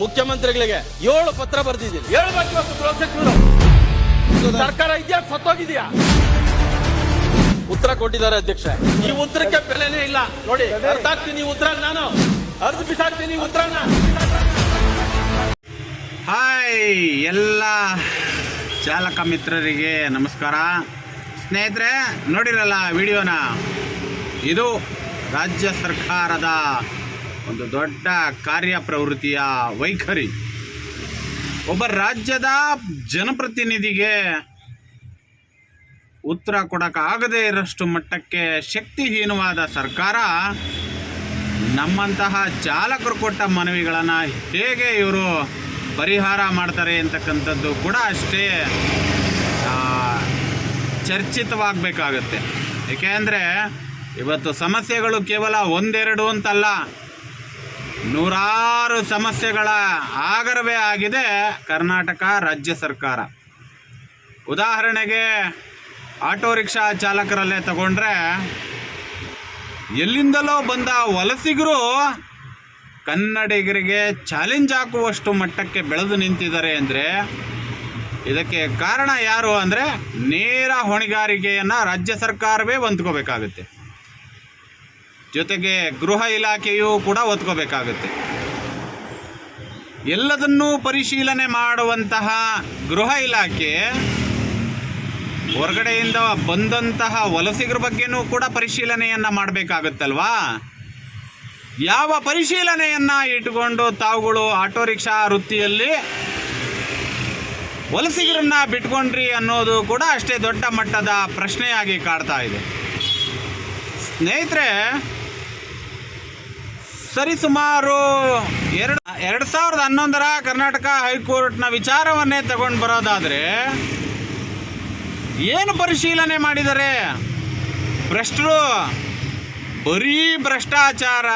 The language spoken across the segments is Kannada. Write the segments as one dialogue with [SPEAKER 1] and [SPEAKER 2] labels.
[SPEAKER 1] ಮುಖ್ಯಮಂತ್ರಿಗಳಿಗೆ ಏಳು ಪತ್ರ ಬರ್ದಿದ್ದೀನಿ. ಬಾಕಿ ಇವತ್ತು ಗೃಹ ಸಚಿವರು ಸರ್ಕಾರ ಇದೆಯಾ ಸತ್ತೋಗಿದೆಯಾ? ಉತ್ತರ ಕೊಟ್ಟಿದ್ದಾರೆ ಅಧ್ಯಕ್ಷ. ಈ ಉತ್ತರಕ್ಕೆ ಬೆಲೆನೇ ಇಲ್ಲ. ನೋಡಿ ಅರ್ಧ ಹಾಕ್ತೀನಿ ಉತ್ತರ ನಾನು. ಅರ್ಧ ಬಿಸಾಕ್ತೀನಿ ಉತ್ತರ ಉತ್ತರನ
[SPEAKER 2] ಹಾಯ್ ಎಲ್ಲ ಚಾಲಕ ಮಿತ್ರರಿಗೆ ನಮಸ್ಕಾರ. ಸ್ನೇಹಿತರೆ ನೋಡಿರಲ್ಲ ವಿಡಿಯೋನ? ಇದು ರಾಜ್ಯ ಸರ್ಕಾರದ ಒಂದು ದೊಡ್ಡ ಕಾರ್ಯಪ್ರವೃತ್ತಿಯ ವೈಖರಿ. ಒಬ್ಬ ರಾಜ್ಯದ ಜನಪ್ರತಿನಿಧಿಗೆ ಉತ್ತರ ಕೊಡೋಕ್ಕಾಗದೇ ಇರೋಷ್ಟು ಮಟ್ಟಕ್ಕೆ ಶಕ್ತಿಹೀನವಾದ ಸರ್ಕಾರ ನಮ್ಮಂತಹ ಚಾಲಕರು ಕೊಟ್ಟ ಮನವಿಗಳನ್ನು ಹೇಗೆ ಇವರು ಪರಿಹಾರ ಮಾಡ್ತಾರೆ ಅಂತಕ್ಕಂಥದ್ದು ಕೂಡ ಅಷ್ಟೇ ಚರ್ಚಿತವಾಗಬೇಕಾಗತ್ತೆ. ಏಕೆಂದರೆ ಇವತ್ತು ಸಮಸ್ಯೆಗಳು ಕೇವಲ ಒಂದೆರಡು ಅಂತಲ್ಲ. ನೂರಾರು ಸಮಸ್ಯೆಗಳ ಆಗರವೇ ಆಗಿದೆ ಕರ್ನಾಟಕ ರಾಜ್ಯ ಸರ್ಕಾರ. ಉದಾಹರಣೆಗೆ ಆಟೋ ರಿಕ್ಷಾ ಚಾಲಕರಲ್ಲೇ ತಗೊಂಡ್ರೆ ಎಲ್ಲಿಂದಲೋ ಬಂದ ವಲಸಿಗರು ಕನ್ನಡಿಗರಿಗೆ ಚಾಲೆಂಜ್ ಹಾಕುವಷ್ಟು ಮಟ್ಟಕ್ಕೆ ಬೆಳೆದು ನಿಂತಿದ್ದಾರೆ ಅಂದರೆ ಇದಕ್ಕೆ ಕಾರಣ ಯಾರು ಅಂದರೆ ನೇರ ಹೊಣೆಗಾರಿಕೆಯನ್ನು ರಾಜ್ಯ ಸರ್ಕಾರವೇ ಹೊಂದ್ಕೋಬೇಕಾಗುತ್ತೆ. ಜೊತೆಗೆ ಗೃಹ ಇಲಾಖೆಯೂ ಕೂಡ ಒತ್ಕೋಬೇಕಾಗುತ್ತೆ. ಎಲ್ಲದನ್ನೂ ಪರಿಶೀಲನೆ ಮಾಡುವಂತಹ ಗೃಹ ಇಲಾಖೆ ಹೊರಗಡೆಯಿಂದ ಬಂದಂತಹ ವಲಸಿಗರ ಬಗ್ಗೆನೂ ಕೂಡ ಪರಿಶೀಲನೆಯನ್ನು ಮಾಡಬೇಕಾಗುತ್ತಲ್ವಾ? ಯಾವ ಪರಿಶೀಲನೆಯನ್ನು ಇಟ್ಟುಕೊಂಡು ತಾವುಗಳು ಆಟೋ ರಿಕ್ಷಾ ವೃತ್ತಿಯಲ್ಲಿ ವಲಸಿಗರನ್ನ ಬಿಟ್ಕೊಂಡ್ರಿ ಅನ್ನೋದು ಕೂಡ ಅಷ್ಟೇ ದೊಡ್ಡ ಮಟ್ಟದ ಪ್ರಶ್ನೆಯಾಗಿ ಕಾಡ್ತಾ ಇದೆ. ಸ್ನೇಹಿತರೆ ಸರಿಸುಮಾರು ಎರಡು ಎರಡು ಸಾವಿರದ ಹನ್ನೊಂದರ ಕರ್ನಾಟಕ ಹೈಕೋರ್ಟ್ನ ವಿಚಾರವನ್ನೇ ತಗೊಂಡು ಬರೋದಾದರೆ ಏನು ಪರಿಶೀಲನೆ ಮಾಡಿದ್ದಾರೆ ಭ್ರಷ್ಟರು? ಬರೀ ಭ್ರಷ್ಟಾಚಾರ,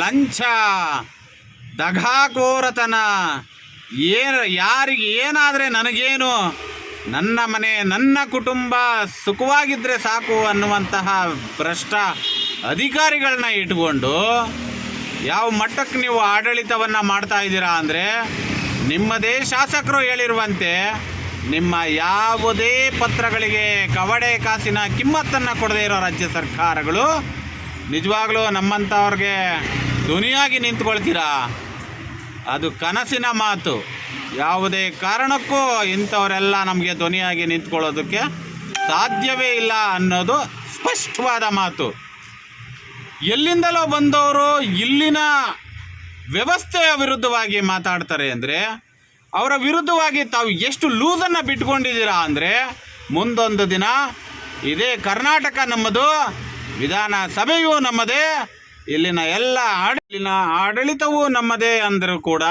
[SPEAKER 2] ಲಂಚ, ದಗಾಕೋರತನ, ಏನು, ಯಾರಿಗೆ ಏನಾದರೆ ನನಗೇನು? ನನ್ನ ಮನೆ, ನನ್ನ ಕುಟುಂಬ ಸುಖವಾಗಿದ್ದರೆ ಸಾಕು ಅನ್ನುವಂತಹ ಭ್ರಷ್ಟ ಅಧಿಕಾರಿಗಳನ್ನ ಇಟ್ಕೊಂಡು ಯಾವ ಮಟ್ಟಕ್ಕೆ ನೀವು ಆಡಳಿತವನ್ನು ಮಾಡ್ತಾ ಇದ್ದೀರಾ ಅಂದರೆ ನಿಮ್ಮದೇ ಶಾಸಕರು ಹೇಳಿರುವಂತೆ ನಿಮ್ಮ ಯಾವುದೇ ಪತ್ರಗಳಿಗೆ ಕವಡೆ ಕಾಸಿನ ಕಿಮ್ಮತ್ತನ್ನು ಕೊಡದೇ ಇರೋ ರಾಜ್ಯ ಸರ್ಕಾರಗಳು ನಿಜವಾಗ್ಲೂ ನಮ್ಮಂಥವ್ರಿಗೆ ಧ್ವನಿಯಾಗಿ ನಿಂತ್ಕೊಳ್ತೀರಾ? ಅದು ಕನಸಿನ ಮಾತು. ಯಾವುದೇ ಕಾರಣಕ್ಕೂ ಇಂಥವರೆಲ್ಲ ನಮಗೆ ಧ್ವನಿಯಾಗಿ ನಿಂತ್ಕೊಳ್ಳೋದಕ್ಕೆ ಸಾಧ್ಯವೇ ಇಲ್ಲ ಅನ್ನೋದು ಸ್ಪಷ್ಟವಾದ ಮಾತು. ಎಲ್ಲಿಂದಲೋ ಬಂದವರು ಇಲ್ಲಿನ ವ್ಯವಸ್ಥೆಯ ವಿರುದ್ಧವಾಗಿ ಮಾತಾಡ್ತಾರೆ ಅಂದರೆ, ಅವರ ವಿರುದ್ಧವಾಗಿ ತಾವು ಎಷ್ಟು ಲೂಸನ್ನು ಬಿಟ್ಕೊಂಡಿದ್ದೀರಾ ಅಂದರೆ, ಮುಂದೊಂದು ದಿನ ಇದೇ ಕರ್ನಾಟಕ ನಮ್ಮದು, ವಿಧಾನಸಭೆಯೂ ನಮ್ಮದೇ, ಇಲ್ಲಿನ ಎಲ್ಲ ಆಡಳಿನ ಆಡಳಿತವೂ ನಮ್ಮದೇ ಅಂದರೂ ಕೂಡ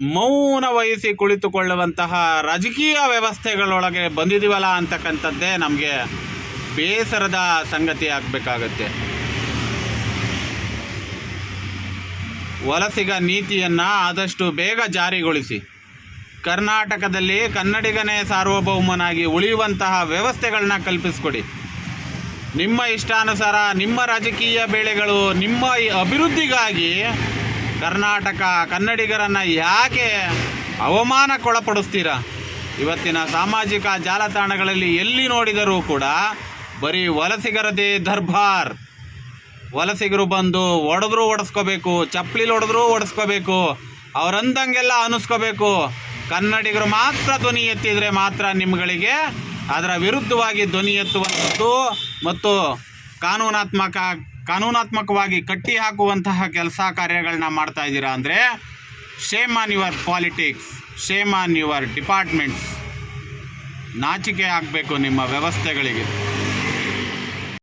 [SPEAKER 2] ಮೌನ ವಹಿಸಿ ಕುಳಿತುಕೊಳ್ಳುವಂತಹ ರಾಜಕೀಯ ವ್ಯವಸ್ಥೆಗಳೊಳಗೆ ಬಂದಿದೀವಲ್ಲ ಅಂತಕ್ಕಂಥದ್ದೇ ನಮಗೆ ಬೇಸರದ ಸಂಗತಿ ಆಗಬೇಕಾಗತ್ತೆ. ವಲಸಿಗ ನೀತಿಯನ್ನು ಆದಷ್ಟು ಬೇಗ ಜಾರಿಗೊಳಿಸಿ. ಕರ್ನಾಟಕದಲ್ಲಿ ಕನ್ನಡಿಗನೇ ಸಾರ್ವಭೌಮನಾಗಿ ಉಳಿಯುವಂತಹ ವ್ಯವಸ್ಥೆಗಳನ್ನ ಕಲ್ಪಿಸಿಕೊಡಿ. ನಿಮ್ಮ ಇಷ್ಟಾನುಸಾರ ನಿಮ್ಮ ರಾಜಕೀಯ ಬೇಳೆಗಳು ನಿಮ್ಮ ಅಭಿವೃದ್ಧಿಗಾಗಿ ಕರ್ನಾಟಕ ಕನ್ನಡಿಗರನ್ನು ಯಾಕೆ ಅವಮಾನಕ್ಕೊಳಪಡಿಸ್ತೀರಾ? ಇವತ್ತಿನ ಸಾಮಾಜಿಕ ಜಾಲತಾಣಗಳಲ್ಲಿ ಎಲ್ಲಿ ನೋಡಿದರೂ ಕೂಡ ಬರೀ ವಲಸಿಗರದೇ ದರ್ಬಾರ್. ವಲಸಿಗರು ಬಂದು ಒಡೆದ್ರು ಒಡಿಸ್ಕೋಬೇಕು, ಚಪ್ಪಲಿಲಿ ಹೊಡೆದ್ರು ಒಡಿಸ್ಕೋಬೇಕು, ಅವ್ರಂದಂಗೆಲ್ಲ ಅನಿಸ್ಕೋಬೇಕು. ಕನ್ನಡಿಗರು ಮಾತ್ರ ಧ್ವನಿ ಎತ್ತಿದರೆ ಮಾತ್ರ ನಿಮ್ಗಳಿಗೆ ಅದರ ವಿರುದ್ಧವಾಗಿ ಧ್ವನಿ ಎತ್ತುವಂಥದ್ದು ಮತ್ತು ಕಾನೂನಾತ್ಮಕ, ಕಾನೂನಾತ್ಮಕವಾಗಿ ಕಟ್ಟಿ ಹಾಕುವಂತಹ ಕೆಲಸ ಕಾರ್ಯಗಳನ್ನ ಮಾಡ್ತಾ ಇದ್ದೀರಾ ಅಂದರೆ shame on your politics shame on your departments ನಾಚಿಕೆ ಆಗಬೇಕು ನಿಮ್ಮ ವ್ಯವಸ್ಥೆಗಳಿಗೆ.